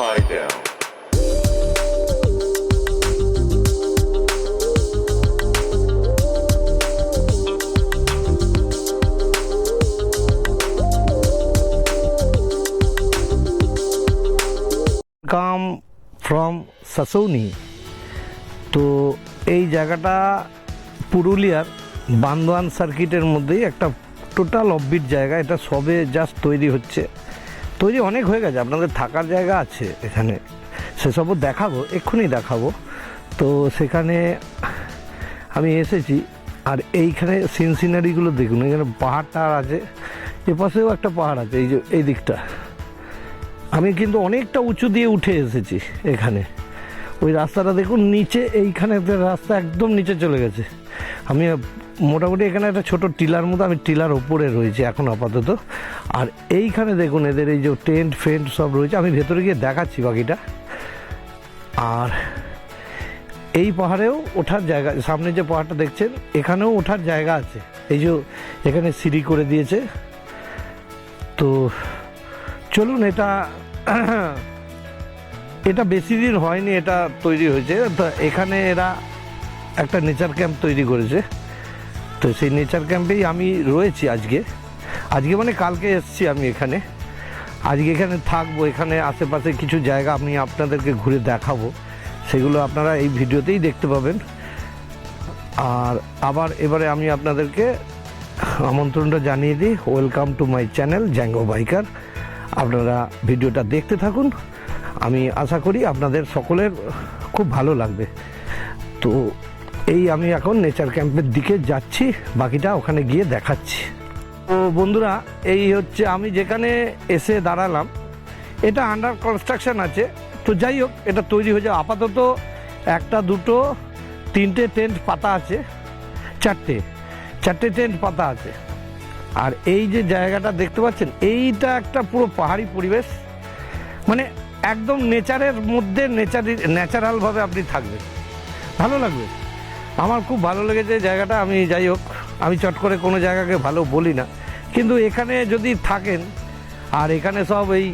Come from সাসৌনি তো এই জায়গাটা পুরুলিয়ার বান্দোয়ান সার্কিটের মধ্যেই একটা টোটাল অফবিট জায়গা। এটা সবে জাস্ট তৈরি হচ্ছে। তৈরি অনেক হয়ে গেছে, আপনাদের থাকার জায়গা আছে এখানে। সেসবও দেখাবো, এক্ষুনি দেখাবো। তো সেখানে আমি এসেছি, আর এইখানে সিন সিনারিগুলো দেখুন, এখানে পাহাড় টাহাড় আছে, এপাশেও একটা পাহাড় আছে, এই যে, এই দিকটা। আমি কিন্তু অনেকটা উঁচু দিয়ে উঠে এসেছি এখানে। ওই রাস্তাটা দেখুন, নিচে এইখানে রাস্তা একদম নিচে চলে গেছে। আমি মোটামুটি এখানে একটা ছোট টিলার মতো, আমি টিলার ওপরে রয়েছি এখন আপাতত। আর এইখানে দেখুন এদের এই যে টেন্ট, ফেন্ট সব রয়েছে, আমি ভেতরে গিয়ে দেখাচ্ছি বাকিটা। আর এই পাহাড়েও ওঠার জায়গা, সামনে যে পাহাড়টা দেখছেন, এখানেও ওঠার জায়গা আছে। এই যে এখানে সিঁড়ি করে দিয়েছে। তো চলুন, এটা এটা বেশি দিন হয়নি, এটা তৈরি হয়েছে। এখানে এরা একটা নেচার ক্যাম্প তৈরি করেছে। তো সেই নেচার ক্যাম্পেই আমি রয়েছি আজকে। আজকে মানে কালকে এসেছি আমি এখানে। আজকে এখানে থাকব, এখানে আশেপাশে কিছু জায়গা আমি আপনাদেরকে ঘুরে দেখাবো। সেগুলো আপনারা এই ভিডিওতেই দেখতে পাবেন। আর আবার এবারে আমি আপনাদেরকে আমন্ত্রণটা জানিয়ে দিই। Welcome to my channel Django biker আপনারা ভিডিওটা দেখতে থাকুন। আমি আশা করি আপনাদের সকলের খুব ভালো লাগবে। তো এই আমি এখন নেচার ক্যাম্পের দিকে যাচ্ছি, বাকিটা ওখানে গিয়ে দেখাচ্ছি। তো বন্ধুরা, এই হচ্ছে আমি যেখানে এসে দাঁড়ালাম, এটা আন্ডার কনস্ট্রাকশন আছে। তো যাই হোক, এটা তৈরি হয়ে যাবে আপাতত একটা, দুটো, তিনটে টেন্ট পাতা আছে, চারটে চারটে টেন্ট পাতা আছে। আর এই যে জায়গাটা দেখতে পাচ্ছেন, এইটা একটা পুরো পাহাড়ি পরিবেশ। মানে একদম নেচারের মধ্যে নেচারি ন্যাচারালভাবে আপনি থাকবেন। ভালো লাগবে। আমার খুব ভালো লেগেছে জায়গাটা, আমি যাই হোক, আমি চট করে কোনো জায়গাকে ভালো বলি না। কিন্তু এখানে যদি থাকেন, আর এখানে সব এই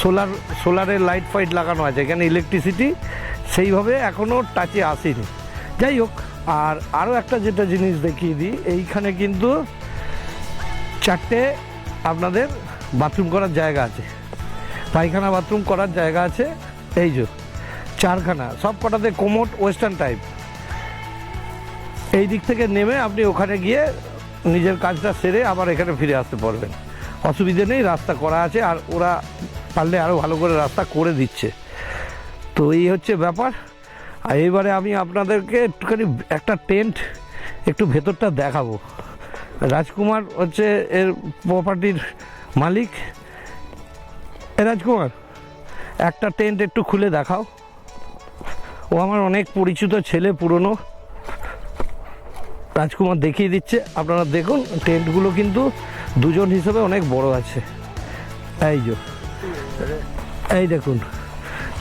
সোলার, সোলারের লাইট ফাইট লাগানো আছে, এখানে ইলেকট্রিসিটি সেইভাবে এখনও টাচে আসেনি। যাই হোক, আর আরও একটা যেটা জিনিস দেখিয়ে দিই, এইখানে কিন্তু চারটে আপনাদের বাথরুম করার জায়গা আছে। পায়খানা বাথরুম করার জায়গা আছে, এই যে, চারখানা সব কটাতে কোমোট ওয়েস্টার্ন টাইপ এই দিক থেকে নেমে আপনি ওখানে গিয়ে নিজের কাজটা সেরে আবার এখানে ফিরে আসতে পারবেন। অসুবিধে নেই, রাস্তা করা আছে আর ওরা পারলে আরও ভালো করে রাস্তা করে দিচ্ছে। তো এই হচ্ছে ব্যাপার। আর এইবারে আমি আপনাদেরকে একটুখানি একটা টেন্ট একটু ভেতরটা দেখাবো। রাজকুমার হচ্ছে এর প্রপার্টির মালিক। এ রাজকুমার, একটা টেন্ট একটু খুলে দেখাও। ও আমার অনেক পরিচিত ছেলে পুরনো। রাজকুমার দেখিয়ে দিচ্ছে। আপনারা দেখুন, টেন্টগুলো কিন্তু দুজন হিসেবে অনেক বড় আছে। এই যে, এই দেখুন।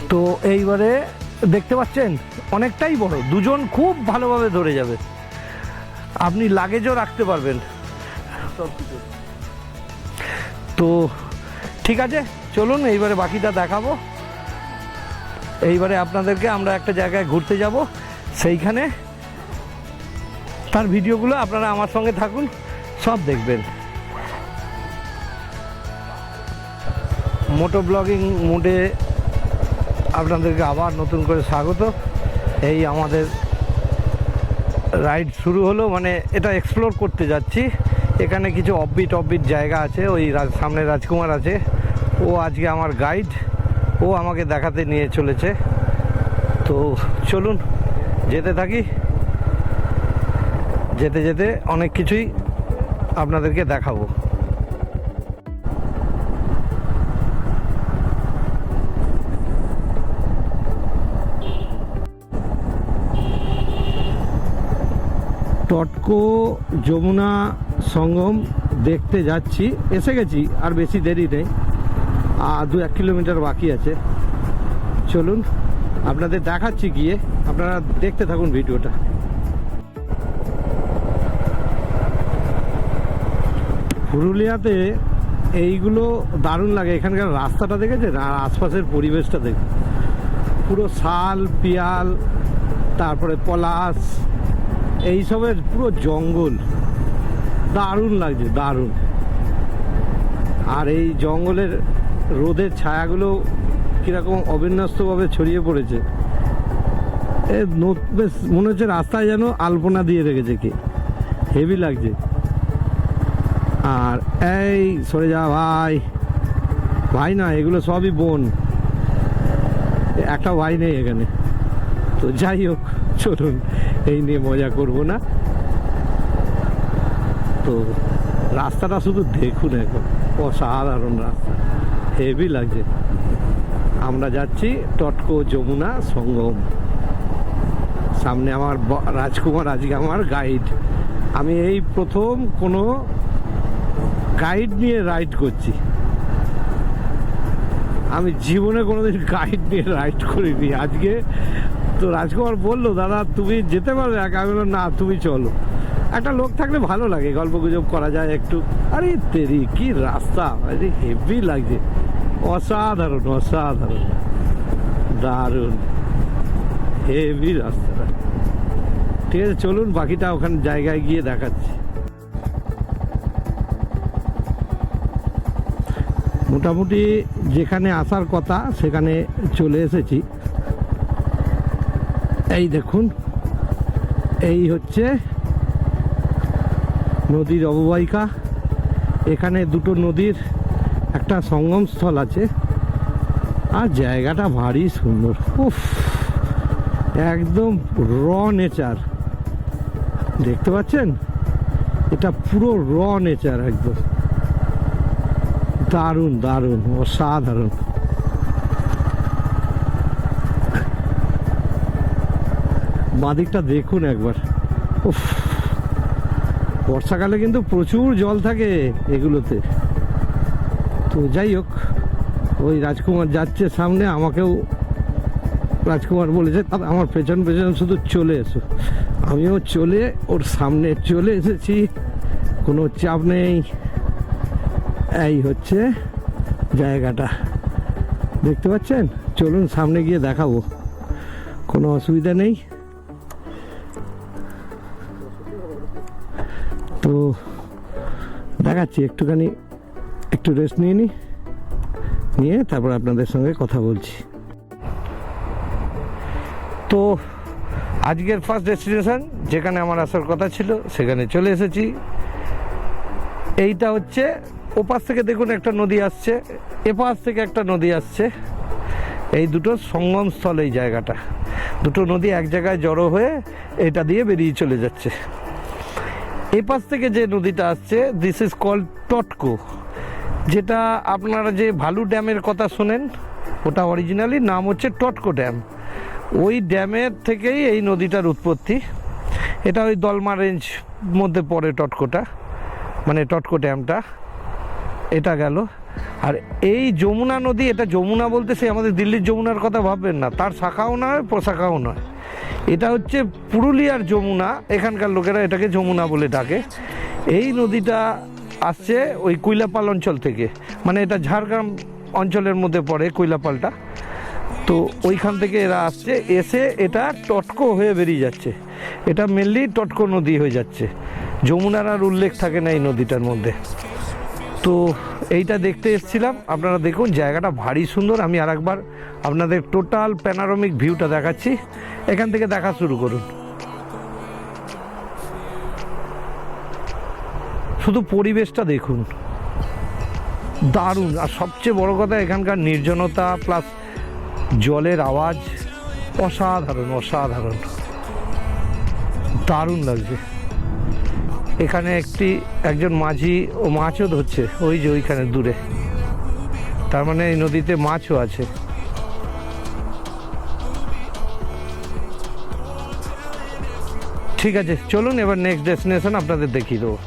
তো এইবারে দেখতে পাচ্ছেন, অনেকটাই বড়। দুজন খুব ভালোভাবে ধরে যাবে। আপনি লাগেজও রাখতে পারবেন। তো ঠিক আছে, চলুন এইবারে বাকিটা দেখাবো। এইবারে আপনাদেরকে আমরা একটা জায়গায় ঘুরতে যাব। সেইখানে তার ভিডিওগুলো আপনারা আমার সঙ্গে থাকুন, সব দেখবেন। মোটো ব্লগিং মুডে আপনাদেরকে আবার নতুন করে স্বাগত। এই আমাদের রাইড শুরু হলো মানে এটা এক্সপ্লোর করতে যাচ্ছি। এখানে কিছু অফবিট অফবিট জায়গা আছে, ওই সামনে রাজকুমার আছে। ও আজকে আমার গাইড ও আমাকে দেখাতে নিয়ে চলেছে। তো চলুন, যেতে থাকি। যেতে যেতে অনেক কিছুই আপনাদেরকে দেখাবো। টটকো যমুনা সঙ্গম দেখতে যাচ্ছি। এসে গেছি, আর বেশি দেরি নেই। আর দু এক কিলোমিটার বাকি আছে। চলুন, আপনাদের দেখাচ্ছি গিয়ে। আপনারা দেখতে থাকুন ভিডিওটা। পুরুলিয়াতে এইগুলো দারুণ লাগে। এখানকার রাস্তাটা দেখেছেন? আর আশপাশের পরিবেশটা দেখুন। পুরো শাল, পিয়াল, তারপরে পলাশ, এইসবের পুরো জঙ্গল। দারুণ লাগছে, দারুণ। আর এই জঙ্গলের রোদের ছায়াগুলো কীরকম অবিন্যস্তভাবে ছড়িয়ে পড়েছে। এ বেশ মনে হচ্ছে রাস্তায় যেন আলপনা দিয়ে রেখেছে কি। হেভি লাগছে। আর এই, সরে যা ভাই। ভাই না, এগুলো সবই বোন। একটা ভাই নেই এখানে। তো যাই হোক, চলুন, এই নিয়ে মজা করব না। তো রাস্তাটা শুধু দেখুন এখন, অসাধারণ রাস্তা। হেভি লাগছে। আমরা যাচ্ছি টটকো যমুনা সঙ্গম। সামনে আমার রাজকুমার, আজকে আমার গাইড আমি এই প্রথম কোনো গাইড নিয়ে রাইড করছি। আমি জীবনে কোনোদিন গাইড নিয়ে রাইড করিনি। আজকে তো রাজকুমার বলল দাদা তুমি যেতে পারবে? আমি বললাম, না তুমি চলো। একটা লোক থাকলে ভালো লাগে গল্প গুজব করা যায় একটু। আরে তেরি কি রাস্তা? আরে হেভি লাগছে। অসাধারণ অসাধারণ। দারুণ। হেভি রাস্তাটা। ঠিক আছে চলুন বাকিটা ওখানে জায়গায় গিয়ে দেখাচ্ছি। মোটামুটি যেখানে আসার কথা, সেখানে চলে এসেছি। এই দেখুন, এই হচ্ছে নদীর অববাহিকা। এখানে দুটো নদীর একটা সঙ্গমস্থল আছে। আর জায়গাটা ভারী সুন্দর। উফ, একদম র নেচার। দেখতে পাচ্ছেন? এটা পুরো র নেচার একদম। দারুণ দারুণ অসাধারণ। বাদিকটা দেখুন একবার। উফ। বর্ষাকালে কিন্তু প্রচুর জল থাকে এগুলোতে। তো যাই হোক ওই রাজকুমার যাচ্ছে সামনে আমাকেও রাজকুমার বলেছে "দাদা, আমার পেছন পেছন শুধু চলে এসো। আমিও চলে ওর সামনে চলে এসেছি কোনো চাপ নেই। এই হচ্ছে জায়গাটা। দেখতে পাচ্ছেন? চলুন সামনে গিয়ে দেখাবো। কোনো অসুবিধা নেই। তো দেখাচ্ছি, একটুখানি একটু রেস্ট নিয়ে নিই নিয়ে তারপর আপনাদের সঙ্গে কথা বলছি। তো আজকের ফার্স্ট ডেস্টিনেশন যেখানে আমার আসার কথা ছিল, সেখানে চলে এসেছি। এইটা হচ্ছে ওপাশ থেকে দেখুন একটা নদী আসছে, এপাশ থেকে একটা নদী আসছে। এই দুটো সঙ্গম স্থল এই জায়গাটা। দুটো নদী এক জায়গায় জড়ো হয়ে এটা দিয়ে বেরিয়ে চলে যাচ্ছে। এপাশ থেকে যে নদীটা আসছে দিস ইজ কল টটকো যেটা আপনারা যে ভালু ড্যামের কথা শোনেন, ওটা অরিজিনালি নাম হচ্ছে টটকো ড্যাম ওই ড্যামের থেকেই এই নদীটার উৎপত্তি। এটা ওই দলমা রেঞ্জ মধ্যে পড়ে টটকোটা মানে টটকো ড্যামটা এটা গেল। আর এই যমুনা নদী, এটা যমুনা বলতে সে আমাদের দিল্লির যমুনার কথা ভাববেন না। তার শাখাও নয়, প্রশাখাও নয়। এটা হচ্ছে পুরুলিয়ার যমুনা, এখানকার লোকেরা এটাকে যমুনা বলে ডাকে। এই নদীটা আসছে ওই কুইলাপাল অঞ্চল থেকে। মানে এটা ঝাড়গ্রাম অঞ্চলের মধ্যে পড়ে কুইলাপালটা। তো ওইখান থেকে এরা আসছে, এসে এটা টটকো হয়ে বেরিয়ে যাচ্ছে। এটা মেনলি টটকো নদী হয়ে যাচ্ছে। যমুনার আর উল্লেখ থাকে না এই নদীটার মধ্যে। তো এইটা দেখতে এসেছিলাম। আপনারা দেখুন, জায়গাটা ভারী সুন্দর। আমি আর একবার আপনাদের টোটাল প্যানারমিক ভিউটা দেখাচ্ছি। এখান থেকে দেখা শুরু করুন। শুধু পরিবেশটা দেখুন। দারুণ। আর সবচেয়ে বড় কথা, এখানকার নির্জনতা প্লাস জলের আওয়াজ অসাধারণ অসাধারণ। দারুণ লাগছে। এখানে একটি, একজন মাঝি ও মাছও ধরছে, ওই যে ওইখানে দূরে। তার মানে এই নদীতে মাছও আছে। ঠিক আছে, চলুন এবার নেক্সট ডেস্টিনেশন আপনাদের দেখিয়ে দেবো।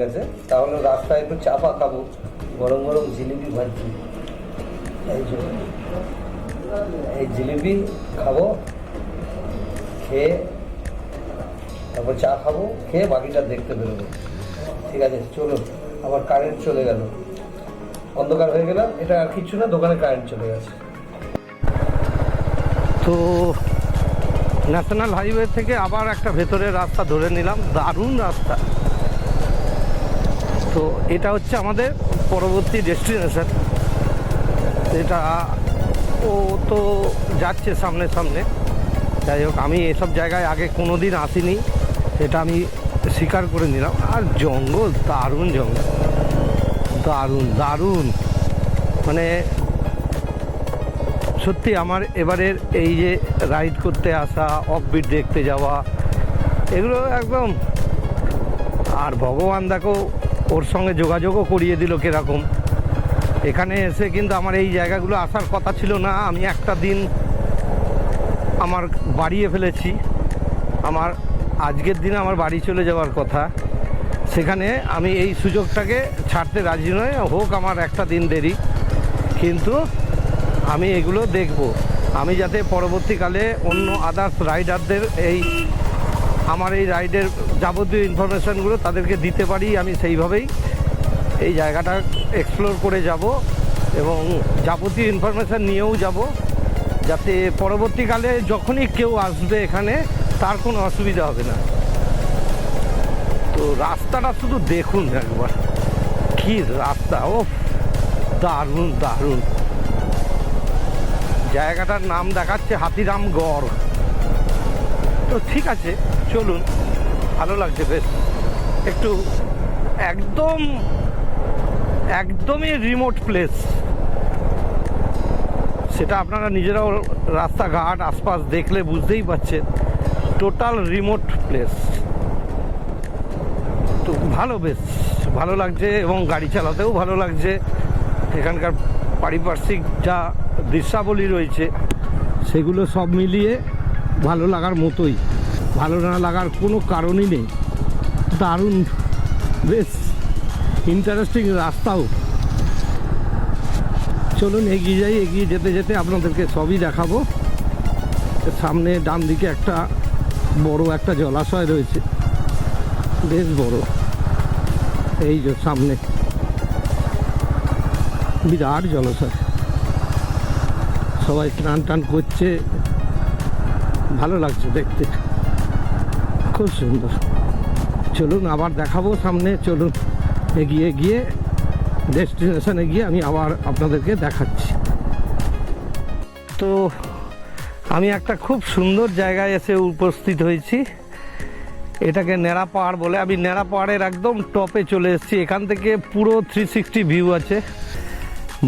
গেছে। তাহলে রাস্তায় একটু চাপা খাব। গরম গরম জিলিপি ভাজছি। এই যে, এই জিলিপি খাব, খেয়ে তারপর চা খাব, খেয়ে বাকিটা দেখতে বেরোবো। ঠিক আছে, চলুন, আবার কারেন্ট চলে গেল। অন্ধকার হয়ে গেলাম, এটা আর কিছু না, দোকানে কারেন্ট চলে গেছে। তো ন্যাশনাল হাইওয়ে থেকে আবার একটা ভেতরের রাস্তা ধরে নিলাম। দারুণ রাস্তা। তো এটা হচ্ছে আমাদের পরবর্তী ডেস্টিনেশন। এটা ও তো যাচ্ছে সামনে সামনে। যাই হোক, আমি এসব জায়গায় আগে কোনো দিন আসিনি। এটা আমি স্বীকার করে নিলাম। আর জঙ্গল, দারুণ জঙ্গল। দারুণ দারুণ। মানে সত্যি আমার এবারের এই যে রাইড করতে আসা অফবিট দেখতে যাওয়া, এগুলো একদম, আর ভগবান দেখো ওর সঙ্গে যোগাযোগও করিয়ে দিল কীরকম। এখানে এসে কিন্তু আমার এই জায়গাগুলো আসার কথা ছিল না, আমি একটা দিন আমার বাড়িয়ে ফেলেছি। আমার আজকের দিনে আমার বাড়ি চলে যাওয়ার কথা। সেখানে আমি এই সুযোগটাকে ছাড়তে রাজি নয় হোক আমার একটা দিন দেরি। কিন্তু আমি এগুলো দেখব। আমি যাতে পরবর্তীকালে অন্য আদার্স রাইডারদের এই, আমার এই রাইডের যাবতীয় ইনফরমেশানগুলো তাদেরকে দিতে পারি আমি সেইভাবেই। এই জায়গাটা এক্সপ্লোর করে যাব এবং যাবতীয় ইনফরমেশান নিয়েও যাব, যাতে পরবর্তীকালে যখনই কেউ আসবে এখানে, তার কোনো অসুবিধা হবে না। তো রাস্তাটা শুধু দেখুন একবার। কি রাস্তা ও দারুণ দারুণ। জায়গাটার নাম দেখাচ্ছে হাতিরাম গড়। তো ঠিক আছে, চলুন। ভালো লাগছে বেশ। একটু একদম, একদমই রিমোট প্লেস সেটা আপনারা নিজেরাও রাস্তাঘাট, আশপাশ দেখলে বুঝতেই পারছেন। টোটাল রিমোট প্লেস তো ভালো বেশ, ভালো লাগছে এবং গাড়ি চালাতেও ভালো লাগছে। এখানকার পারিপার্শ্বিক যা দৃশ্যাবলী রয়েছে, সেগুলো সব মিলিয়ে ভালো লাগার মতোই। ভালো না লাগার কোনো কারণই নেই। দারুণ। বেশ ইন্টারেস্টিং রাস্তাও। চলুন, এগিয়ে যাই, এগিয়ে যেতে যেতে আপনাদেরকে সবই দেখাবো। সামনে ডান দিকে একটা বড় একটা জলাশয় রয়েছে। বেশ বড়। এই যে সামনে। বিরাট জলাশয়। সবাই স্নান টান করছে। ভালো লাগছে দেখতে। খুব সুন্দর। চলুন আবার দেখাবো সামনে, চলুন এগিয়ে গিয়ে ডেস্টিনেশনে গিয়ে আমি আবার আপনাদেরকে দেখাচ্ছি। তো আমি একটা খুব সুন্দর জায়গায় এসে উপস্থিত হয়েছি। এটাকে নেড়া পাহাড় বলে। আমি নেড়া পাহাড়ের একদম টপে চলে এসেছি। এখান থেকে পুরো থ্রি সিক্সটি ভিউ আছে।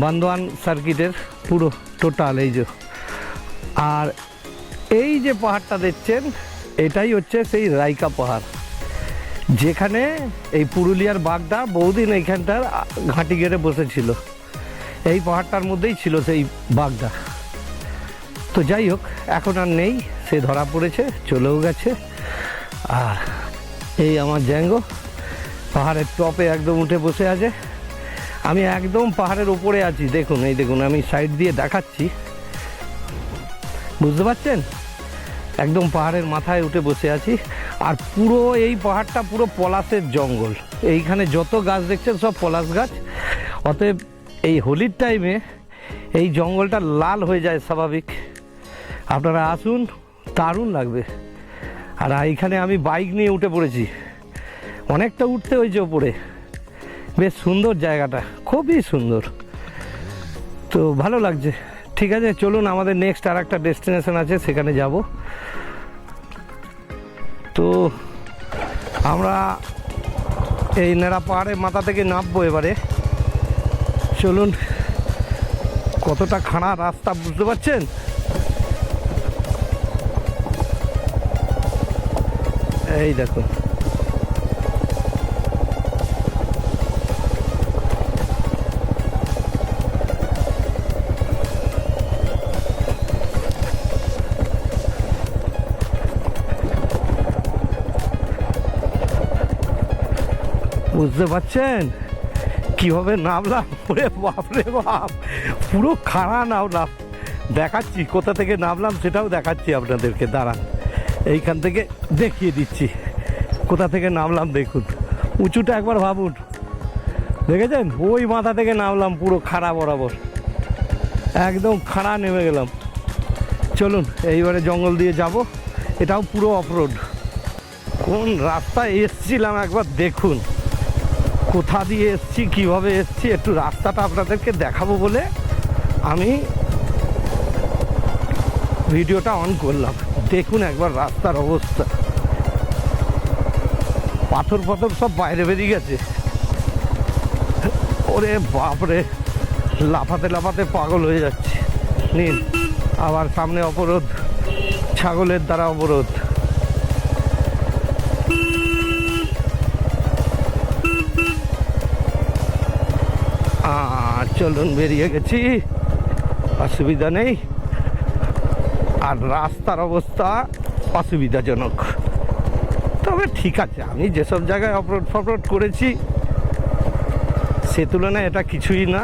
বান্দোয়ান সার্কিটের পুরো টোটাল এই যে। আর এই যে পাহাড়টা দেখছেন এটাই হচ্ছে সেই রাইকা পাহাড়। যেখানে এই পুরুলিয়ার বাগদা বহুদিন এইখানটার ঘাঁটি গেড়ে বসেছিল। এই পাহাড়টার মধ্যেই ছিল সেই বাগদা। তো যাই হোক, এখন আর নেই, সে ধরা পড়েছে, চলেও গেছে। আর এই আমার জ্যাঙ্গো পাহাড়ের টপে একদম উঠে বসে আছে। আমি একদম পাহাড়ের উপরে আছি, দেখুন, এই দেখুন, আমি সাইড দিয়ে দেখাচ্ছি। বুঝতে পারছেন? একদম পাহাড়ের মাথায় উঠে বসে আছি। আর পুরো এই পাহাড়টা পুরো পলাশের জঙ্গল। এইখানে যত গাছ দেখছেন সব পলাশ গাছ। অতএব এই হোলির টাইমে এই জঙ্গলটা লাল হয়ে যায় স্বাভাবিক। আপনারা আসুন, দারুণ লাগবে। আর এইখানে আমি বাইক নিয়ে উঠে পড়েছি। অনেকটা উঠতে হয়েছে ওপরে। বেশ সুন্দর জায়গাটা, খুবই সুন্দর। তো ভালো লাগছে। ঠিক আছে, চলুন আমাদের নেক্সট আর একটা ডেস্টিনেশন আছে, সেখানে যাব। তো আমরা এই নেড়া পাহাড়ের মাথা থেকে নামবো এবারে। চলুন, কতটা খাড়া রাস্তা, বুঝতে পারছেন? এই দেখো বুঝতে পারছেন? কীভাবে নামলাম? ওরে বাপরে বাপ। পুরো খাড়া নামলাম। দেখাচ্ছি, কোথা থেকে নামলাম সেটাও দেখাচ্ছি আপনাদেরকে। দাঁড়ান, এইখান থেকে দেখিয়ে দিচ্ছি। কোথা থেকে নামলাম দেখুন। উঁচুটা একবার ভাবুন। দেখেছেন? ওই মাথা থেকে নামলাম পুরো খাড়া বরাবর। একদম খাড়া নেমে গেলাম। চলুন, এইবারে জঙ্গল দিয়ে যাব। এটাও পুরো অফরোড কোন রাস্তায় এসছিলাম একবার দেখুন। কোথা দিয়ে এসছি, কীভাবে এসছি, একটু রাস্তাটা আপনাদেরকে দেখাবো বলে আমি ভিডিওটা অন করলাম। দেখুন একবার রাস্তার অবস্থা। পাথর পাথর সব বাইরে বেরিয়ে গেছে। ওরে বাপরে, লাফাতে লাফাতে পাগল হয়ে যাচ্ছে। নিন, আবার সামনে অবরোধ, ছাগলের দ্বারা অবরোধ। চলুন, বেরিয়ে গেছি। অসুবিধা নেই। আর রাস্তার অবস্থা অসুবিধাজনক। তবে ঠিক আছে, আমি যেসব জায়গায় অপলোড ফপরোড করেছি, সে তুলনায় এটা কিছুই না।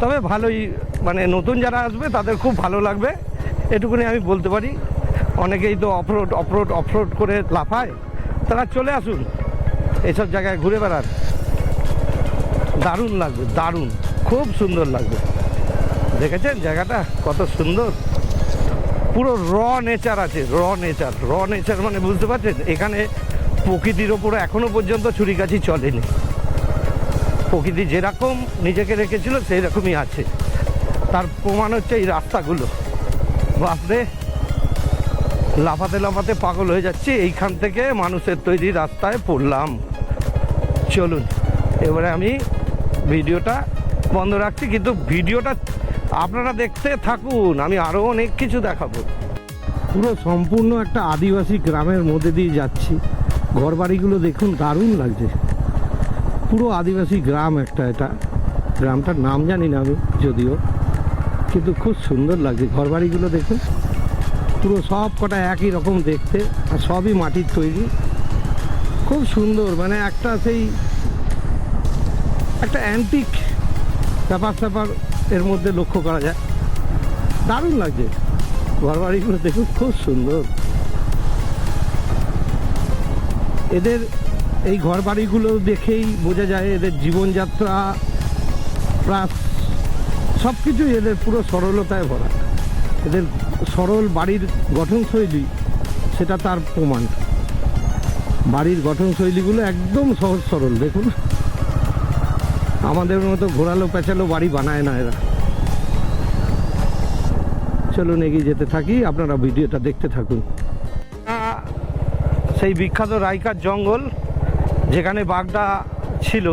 তবে ভালোই মানে নতুন যারা আসবে, তাদের খুব ভালো লাগবে। এটুকুনি আমি বলতে পারি। অনেকেই তো অফরোড অফরোড অফরোড করে লাফায়। তারা চলে আসুন। এসব জায়গায় ঘুরে বেড়ান। দারুণ লাগবে, দারুণ। খুব সুন্দর লাগবে। দেখেছেন জায়গাটা? কত সুন্দর। পুরো র নেচার আছে, র নেচার র নেচার মানে বুঝতে পারছেন? এখানে প্রকৃতির ওপরে এখনও পর্যন্ত ছুরিকাছি চলেনি। প্রকৃতি যেরকম নিজেকে রেখেছিল সেই রকমই আছে। তার প্রমাণ হচ্ছে এই রাস্তাগুলো। বাপরে! লাফাতে লাফাতে পাগল হয়ে যাচ্ছে। এইখান থেকে মানুষের তৈরি রাস্তায় পড়লাম। চলুন, এবারে আমি ভিডিওটা বন্ধ রাখছি, কিন্তু ভিডিওটা আপনারা দেখতে থাকুন, আমি আরও অনেক কিছু দেখাবো। পুরো সম্পূর্ণ একটা আদিবাসী গ্রামের মধ্যে দিয়ে যাচ্ছি। ঘরবাড়িগুলো দেখুন, দারুণ লাগছে। পুরো আদিবাসী গ্রাম একটা এটা। গ্রামটার নাম জানি না আমি, যদিও। কিন্তু খুব সুন্দর লাগছে ঘরবাড়িগুলো দেখুন। পুরো সব কটা একই রকম দেখতে, আর সবই মাটির তৈরি। খুব সুন্দর মানে একটা সেই, একটা অ্যান্টিক ব্যাপার স্যাপার এর মধ্যে লক্ষ্য করা যায়। দারুণ লাগছে। ঘরবাড়িগুলো দেখুন, খুব সুন্দর। এদের এই ঘরবাড়িগুলো দেখেই বোঝা যায় এদের জীবনযাত্রা, প্লাস সব কিছুই এদের পুরো সরলতায় ভরা। এদের সরল বাড়ির গঠনশৈলী, সেটা তার প্রমাণ। বাড়ির গঠনশৈলীগুলো একদম সহজ সরল, দেখুন। আমাদের মতো ঘোরালো পেঁচালো বাড়ি বানায় না এরা। চলুন এগিয়ে যেতে থাকি, আপনারা ভিডিওটা দেখতে থাকুন। সেই বিখ্যাত রাইকার জঙ্গল, যেখানে বাঘটা ছিল,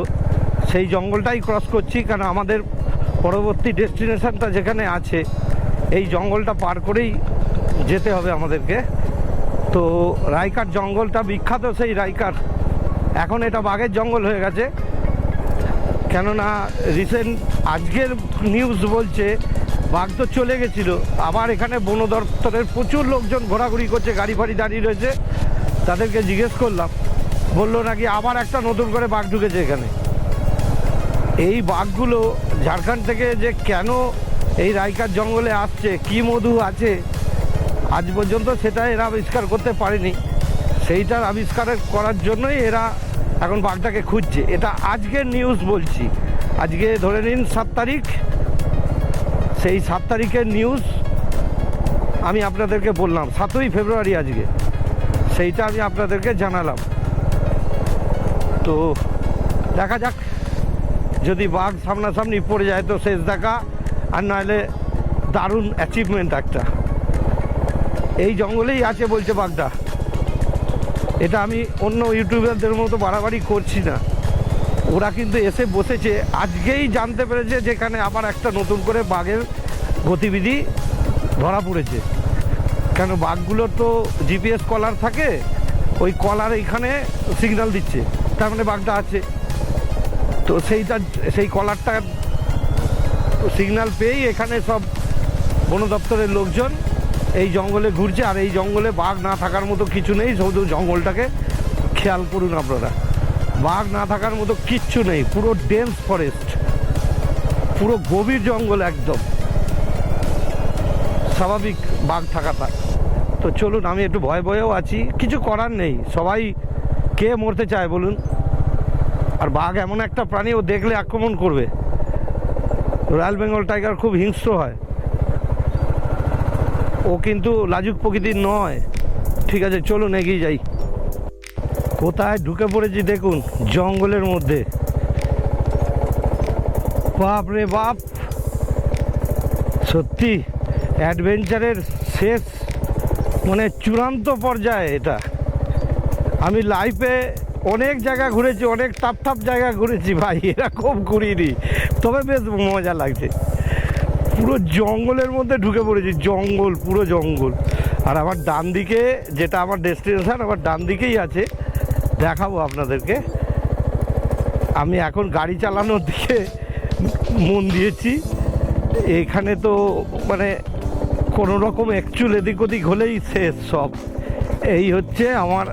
সেই জঙ্গলটাই ক্রস করছি, কারণ আমাদের পরবর্তী ডেস্টিনেশনটা যেখানে আছে, এই জঙ্গলটা পার করেই যেতে হবে আমাদেরকে। তো রাইকার জঙ্গলটা বিখ্যাত সেই রাইকার। এখন এটা বাঘের জঙ্গল হয়ে গেছে। কেননা রিসেন্ট আজকের নিউজ বলছে, বাঘ তো চলে গেছিল। আবার এখানে বন দপ্তরের প্রচুর লোকজন ঘোরাঘুরি করছে, গাড়ি ফাড়ি দাঁড়িয়ে রয়েছে। তাদেরকে জিজ্ঞেস করলাম, বলল নাকি আবার একটা নতুন করে বাঘ ঢুকেছে এখানে। এই বাঘগুলো ঝাড়খণ্ড থেকে যে কেন এই রাইকার জঙ্গলে আসছে, কি মধু আছে, আজ পর্যন্ত সেটা এরা আবিষ্কার করতে পারেনি। সেইটার আবিষ্কার করার জন্যই এরা এখন বাঘটাকে খুঁজছে। এটা আজকের নিউজ বলছি। আজকে ধরে নিন সাত তারিখ। সেই সাত তারিখের নিউজ আমি আপনাদেরকে বললাম, সাতই ফেব্রুয়ারি আজকে। সেইটা আমি আপনাদেরকে জানালাম। তো দেখা যাক, যদি বাঘ সামনাসামনি পড়ে যায় তো শেষ দেখা, আর নাহলে দারুণ অ্যাচিভমেন্ট একটা। এই জঙ্গলেই আছে বলছে বাঘটা। এটা আমি অন্য ইউটিউবারদের মতো বাড়াবাড়ি করছি না। ওরা কিন্তু এসে বসেছে, আজকেই জানতে পেরেছে যেখানে আবার একটা নতুন করে বাঘের গতিবিধি ধরা পড়েছে। কেন বাঘগুলো তো জিপিএস কলার থাকে, ওই কলার এইখানে সিগন্যাল দিচ্ছে, তার মানে বাঘটা আছে। তো সেইটা, সেই কলারটা সিগন্যাল পেয়েই এখানে সব বন দপ্তরের লোকজন এই জঙ্গলে ঘুরছে আর এই জঙ্গলে বাঘ না থাকার মতো কিছু নেই, শুধু জঙ্গলটাকে খেয়াল করুন আপনারা। বাঘ না থাকার মতো কিচ্ছু নেই, পুরো ডেন্স ফরেস্ট পুরো গভীর জঙ্গল একদম। স্বাভাবিক বাঘ থাকাটা। তো চলুন, আমি একটু ভয় ভয়েও আছি, কিছু করার নেই, সবাই কে মরতে চায় বলুন? আর বাঘ এমন একটা প্রাণী, ও দেখলে আক্রমণ করবে। রয়্যাল বেঙ্গল টাইগার খুব হিংস্র হয়। ও কিন্তু লাজুক প্রকৃতির নয়। ঠিক আছে, চলুন এগিয়ে যাই। কোথায় ঢুকে পড়েছি দেখুন, জঙ্গলের মধ্যে। বাপ রে বাপ। সত্যি, অ্যাডভেঞ্চারের শেষ মানে চূড়ান্ত পর্যায়ে এটা। আমি লাইফে অনেক জায়গা ঘুরেছি, অনেক টাপ টাপ জায়গা ঘুরেছি ভাই, এরকম ঘুরিনি। তবে বেশ মজা লাগছে। পুরো জঙ্গলের মধ্যে ঢুকে পড়েছি, জঙ্গল, পুরো জঙ্গল। আর আমার ডান দিকে যেটা আমার ডেস্টিনেশান, আমার ডান দিকেই আছে। দেখাবো আপনাদেরকে। আমি এখন গাড়ি চালানোর দিকে মন দিয়েছি। এখানে তো মানে কোনো রকম অ্যাকচুয়াল এদিক ওদিক হলেই শেষ সব। এই হচ্ছে আমার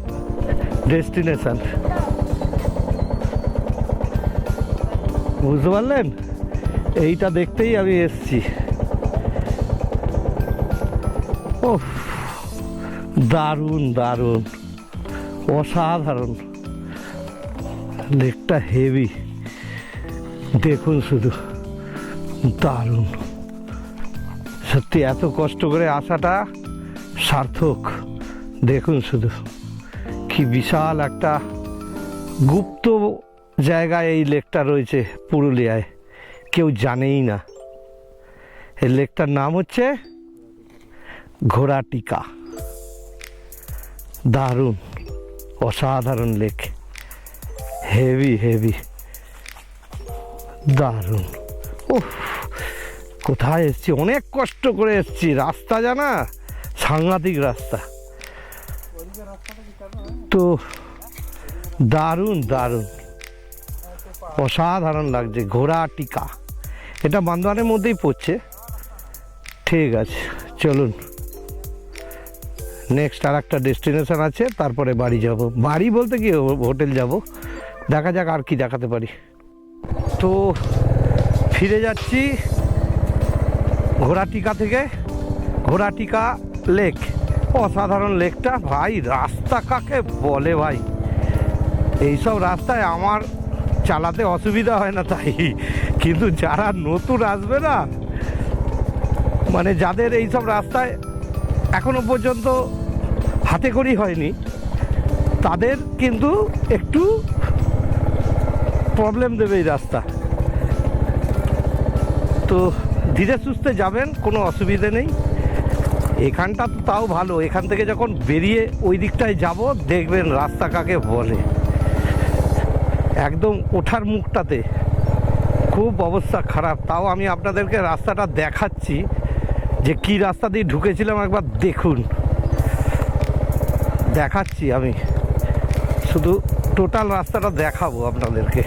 ডেস্টিনেশান। বুঝতে পারলেন? এইটা দেখতেই আমি এসছি। ও দারুণ দারুণ, অসাধারণ। লেকটা হেভি। দেখুন শুধু, দারুণ। সত্যি এত কষ্ট করে আসাটা সার্থক। দেখুন শুধু, কি বিশাল একটা গুপ্ত জায়গায় এই লেকটা রয়েছে পুরুলিয়ায়। কেউ জানেই না। এই লেকটার নাম হচ্ছে ঘোড়াটিকা। দারুণ, অসাধারণ লেক। হেভি হেভি দারুণ। উফ, কোথায় এসছি? অনেক কষ্ট করে এসছি। রাস্তা জানা? সাংঘাতিক রাস্তা। তো দারুণ দারুণ। অসাধারণ লাগছে। ঘোড়া টিকা এটা বান্দোয়ানের মধ্যেই পড়ছে। ঠিক আছে, চলুন। নেক্সট আর একটা ডেস্টিনেশন আছে, তারপরে বাড়ি যাব। বাড়ি বলতে কি হোটেল যাব। দেখা যাক আর কি দেখাতে পারি। তো, ফিরে যাচ্ছি ঘোড়াটিকা থেকে। ঘোড়াটিকা লেক। অসাধারণ লেকটা, ভাই, রাস্তা কাকে বলে, ভাই? এইসব রাস্তায় আমার চালাতে অসুবিধা হয় না, তাই। কিন্তু যারা নতুন আসবে না মানে যাদের এই সব রাস্তায় এখনও পর্যন্ত হাতে করি হয়নি, তাদের কিন্তু একটু প্রবলেম দেবে এই রাস্তা। তো ধীরে সুস্থে যাবেন, কোনো অসুবিধে নেই। এখানটা তো তাও ভালো, এখান থেকে যখন বেরিয়ে ওই দিকটায় যাব, দেখবেন রাস্তা কাকে বলে। একদম ওঠার মুখটাতে। খুব অবস্থা খারাপ। তাও আমি আপনাদেরকে রাস্তাটা দেখাচ্ছি যে কি রাস্তা দিয়ে ঢুকেছিলাম একবার দেখুন। দেখাচ্ছি আমি। শুধু টোটাল রাস্তাটা দেখাবো আপনাদেরকে।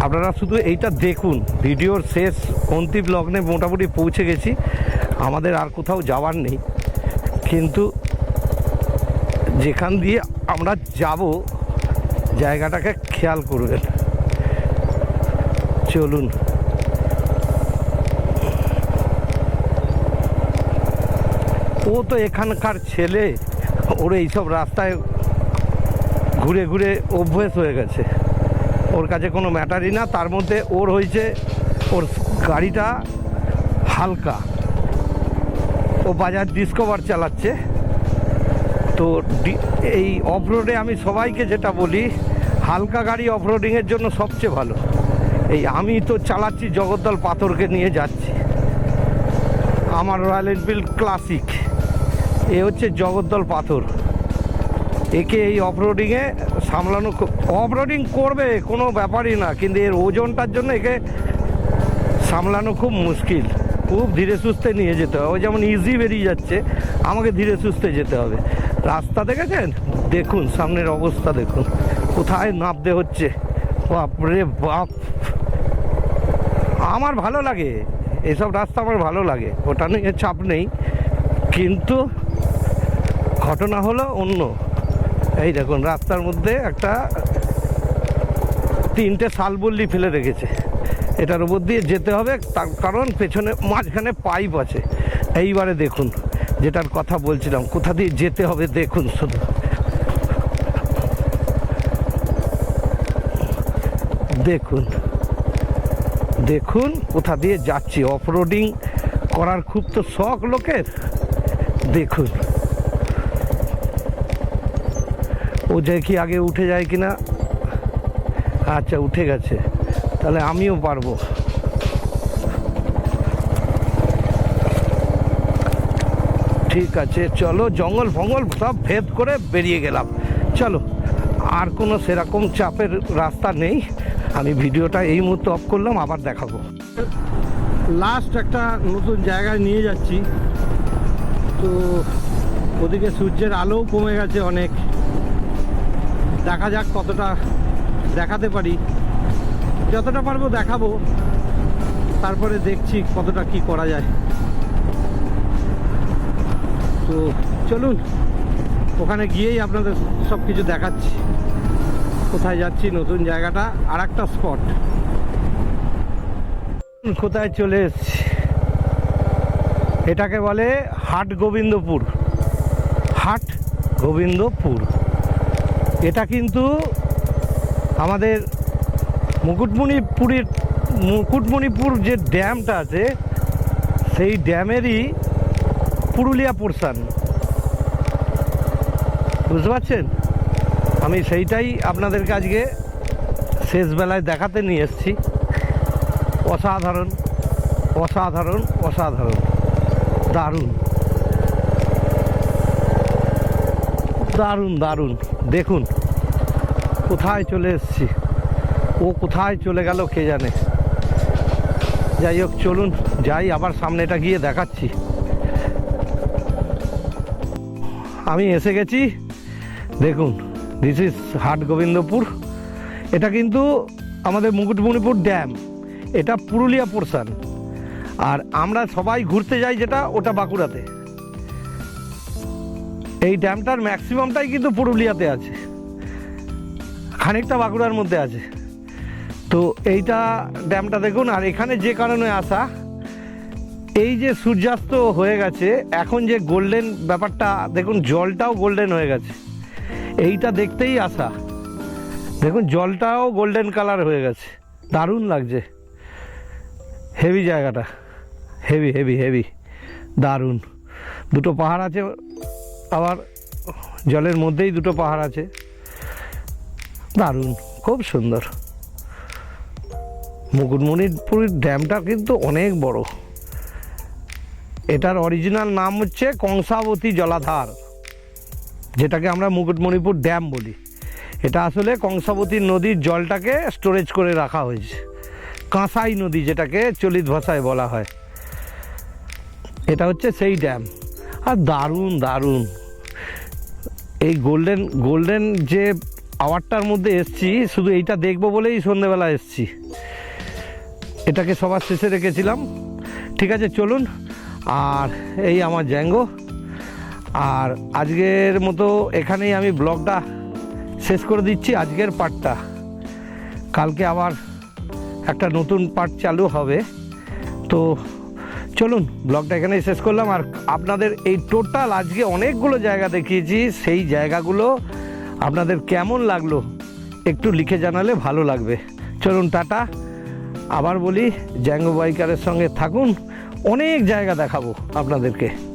আপনারা শুধু এইটা দেখুন। ভিডিওর শেষ অন্তিম লগ্নে মোটামুটি পৌঁছে গেছি। আমাদের আর কোথাও যাওয়ার নেই। কিন্তু যেখান দিয়ে আমরা যাব, জায়গাটাকে খেয়াল করবেন। চলুন ও তো এখানকার ছেলে, ওর এইসব রাস্তায় ঘুরে ঘুরে অভ্যেস হয়ে গেছে। ওর কাছে কোনো ম্যাটারই না, তার মধ্যে ওর হয়েছে ওর গাড়িটা হালকা। ও বাজার ডিসকভার চালাচ্ছে। তো এই অফরোডে আমি সবাইকে যেটা বলি, হালকা গাড়ি অফরোডিংয়ের জন্য সবচেয়ে ভালো। আমি তো চালাচ্ছি জগদ্দল পাথরকে নিয়ে যাচ্ছি। আমার রয়্যাল এনফিল্ড ক্লাসিক এ হচ্ছে জগদ্দল পাথর। একে এই অফরোডিংয়ে সামলানো অফরোডিং করবে, কোনো ব্যাপারই না, কিন্তু এর ওজনটার জন্য একে সামলানো খুব মুশকিল। খুব ধীরে সুস্থে নিয়ে যেতে হবে। যেমন ইজি বেরিয়ে যাচ্ছে, আমাকে ধীরে সুস্থে যেতে হবে। রাস্তা দেখেছেন? দেখুন, সামনের অবস্থা দেখুন। কোথায় নামতে হচ্ছে? বাপরে বাপ! আমার ভালো লাগে। এইসব রাস্তা আমার ভালো লাগে। ওটা নিয়ে চাপ নেই। কিন্তু ঘটনা হলো অন্য। এই দেখুন, রাস্তার মধ্যে একটা তিনটে শালবল্লি ফেলে রেখেছে। এটার উপর দিয়ে যেতে হবে, তার কারণ পেছনে মাঝখানে পাইপ আছে। এইবারে দেখুন, যেটার কথা বলছিলাম, কোথা দিয়ে যেতে হবে দেখুন শুধু। দেখুন। দেখুন কোথা দিয়ে যাচ্ছি। অফরোডিং করার খুব তো শখ লোকের। দেখুন। ও যে কি আগে উঠে যায় কি না আচ্ছা উঠে গেছে। তাহলে আমিও পারব। ঠিক আছে, চলো জঙ্গল ফঙ্গল সব ভেদ করে বেরিয়ে গেলাম। চলো, আর কোনো সেরকম চাপের রাস্তা নেই। আমি ভিডিওটা এই মুহূর্তে অফ করলাম, আবার দেখাবো। লাস্ট একটা নতুন জায়গায় নিয়ে যাচ্ছি। তো ওদিকে সূর্যের আলোও কমে গেছে অনেক। দেখা যাক কতটা দেখাতে পারি। যতটা পারব দেখাবো। তারপরে দেখছি কতটা কি করা যায়। তো চলুন, ওখানে গিয়েই আপনাদের সব কিছু দেখাচ্ছি। কোথায় যাচ্ছি, নতুন জায়গাটা আর একটা স্পট কোথায় চলে এসছি? এটাকে বলে হাট গোবিন্দপুর। হাট গোবিন্দপুর। এটা কিন্তু আমাদের মুকুটমণিপুরের, মুকুটমণিপুর যে ড্যামটা আছে, সেই ড্যামেরই পুরুলিয়া পোর্শান। বুঝতে পারছেন? আমি সেইটাই আপনাদেরকে আজকে শেষ বেলায় দেখাতে নিয়ে এসেছি। অসাধারণ অসাধারণ অসাধারণ। দারুণ। দারুণ দারুণ। দেখুন, কোথায় চলে এসেছি? ও কোথায় চলে গেল কে জানে? যাই হোক, চলুন, যাই, আবার সামনেটা গিয়ে দেখাচ্ছি। আমি এসে গেছি। দেখুন দিস ইজ হাট গোবিন্দপুর এটা কিন্তু আমাদের মুকুটমণিপুর ড্যাম এটা পুরুলিয়া পোর্শান আর আমরা সবাই ঘুরতে যাই যেটা, ওটা বাঁকুড়াতে। এই ড্যামটার ম্যাক্সিমামটাই কিন্তু পুরুলিয়াতে আছে। খানিকটা বাঁকুড়ার মধ্যে আছে। তো এইটা ড্যামটা দেখুন, আর এখানে যে কারণে আসা, এই যে সূর্যাস্ত হয়ে গেছে, এখন যে গোল্ডেন ব্যাপারটা, দেখুন, জলটাও গোল্ডেন হয়ে গেছে। এইটা দেখতেই আসা দেখুন, জলটাও গোল্ডেন কালার হয়ে গেছে। দারুণ লাগছে। হেভি জায়গাটা। হেভি হেভি হেভি দারুণ। দুটো পাহাড় আছে, আবার জলের মধ্যেই দুটো পাহাড় আছে। দারুণ, খুব সুন্দর। মুকুটমণিপুর ড্যামটা কিন্তু অনেক বড়। এটার অরিজিনাল নাম হচ্ছে কংসাবতী জলাধার। যেটাকে আমরা মুকুটমণিপুর ড্যাম বলি। এটা আসলে কংসাবতী নদীর জলটাকে স্টোরেজ করে রাখা হয়েছে। কাঁসাই নদী যেটাকে চলিত ভাষায় বলা হয়। এটা হচ্ছে সেই ড্যাম। আর দারুণ দারুণ। এই গোল্ডেন গোল্ডেন যে আওয়ারটার মধ্যে এসছি, শুধু এইটা দেখব বলেই সন্ধেবেলা এসছি। এটাকে সবার শেষে রেখেছিলাম। ঠিক আছে, চলুন। আর এই আমার জ্যাঙ্গো। আর আজকের মতো এখানেই আমি ব্লগটা শেষ করে দিচ্ছি, আজকের পার্টটা। কালকে আবার একটা নতুন পার্ট চালু হবে। তো চলুন, ব্লগটা এখানেই শেষ করলাম। আর আপনাদের এই টোটাল আজকে অনেকগুলো জায়গা দেখিয়েছি, সেই জায়গাগুলো আপনাদের কেমন লাগল একটু লিখে জানালে ভালো লাগবে। চলুন, টাটা। আবার বলি, জ্যাঙ্গো বাইকারের সঙ্গে থাকুন, অনেক জায়গা দেখাবো আপনাদেরকে।